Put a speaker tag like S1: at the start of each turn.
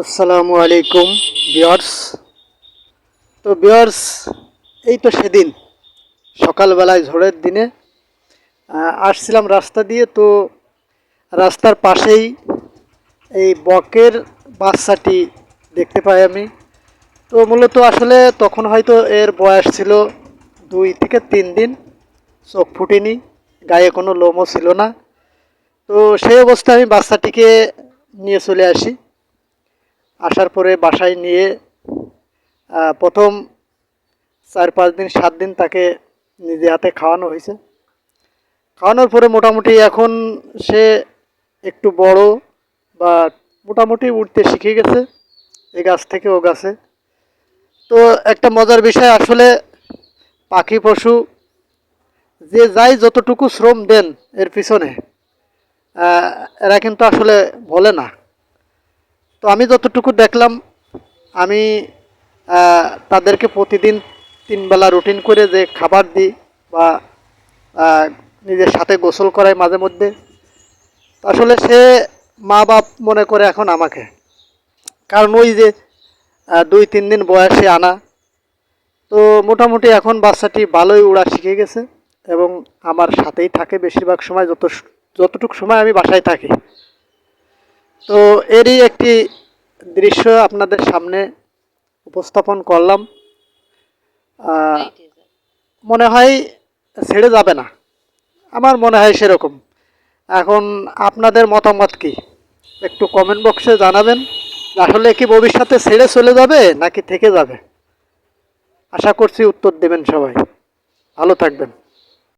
S1: আসসালামু আলাইকুম বিয়ার্স তো বিয়ার্স এই তো সেদিন, সকালবেলায় ঝড়ের দিনে আসছিলাম রাস্তা দিয়ে, তো রাস্তার পাশেই এই বকের বাচ্চাটি দেখতে পাই আমি। তো মূলত আসলে তখন হয়তো এর বয়স ছিল দুই থেকে তিন দিন, চোখ ফুটেনি, গায়ে কোনো লোমও ছিল না। তো সেই অবস্থায় আমি বাচ্চাটিকে নিয়ে চলে আসি। আসার পরে বাসায় নিয়ে প্রথম চার পাঁচ দিন, সাত দিন তাকে নিজে হাতে খাওয়ানো হয়েছে। খাওয়ানোর পরে মোটামুটি এখন সে একটু বড় বা মোটামুটি উঠতে শিখে গেছে এ গাছ থেকে ও গাছে। তো একটা মজার বিষয়, আসলে পাখি, পশু যে যাই যতটুকু শ্রম দেন এর পিছনে এরা কিন্তু আসলে বলে না। তো আমি যতটুকু দেখলাম, আমি তাদেরকে প্রতিদিন তিনবেলা রুটিন করে যে খাবার দিই বা নিজের সাথে গোসল করাই মাঝে মধ্যে। আসলে সে মা বাপ মনে করে এখন আমাকে। কারণ ওই যে দুই তিন দিন বয়সে আনা। তো মোটামুটি এখন বাচ্চাটি ভালোই উড়া শিখে গেছে এবং আমার সাথেই থাকে বেশিরভাগ সময়, যত, যতটুকু সময় আমি বাসায় থাকি। তো এরই একটি দৃশ্য আপনাদের সামনে উপস্থাপন করলাম। মনে হয় ছেড়ে যাবে না। আমার মনে হয় সেরকম। এখন আপনাদের মতামত কি? একটু কমেন্ট বক্সে জানাবেন। আসলে কি ভবিষ্যতে ছেড়ে চলে যাবে নাকি থেকে যাবে? আশা করছি উত্তর দেবেন সবাই। ভালো থাকবেন।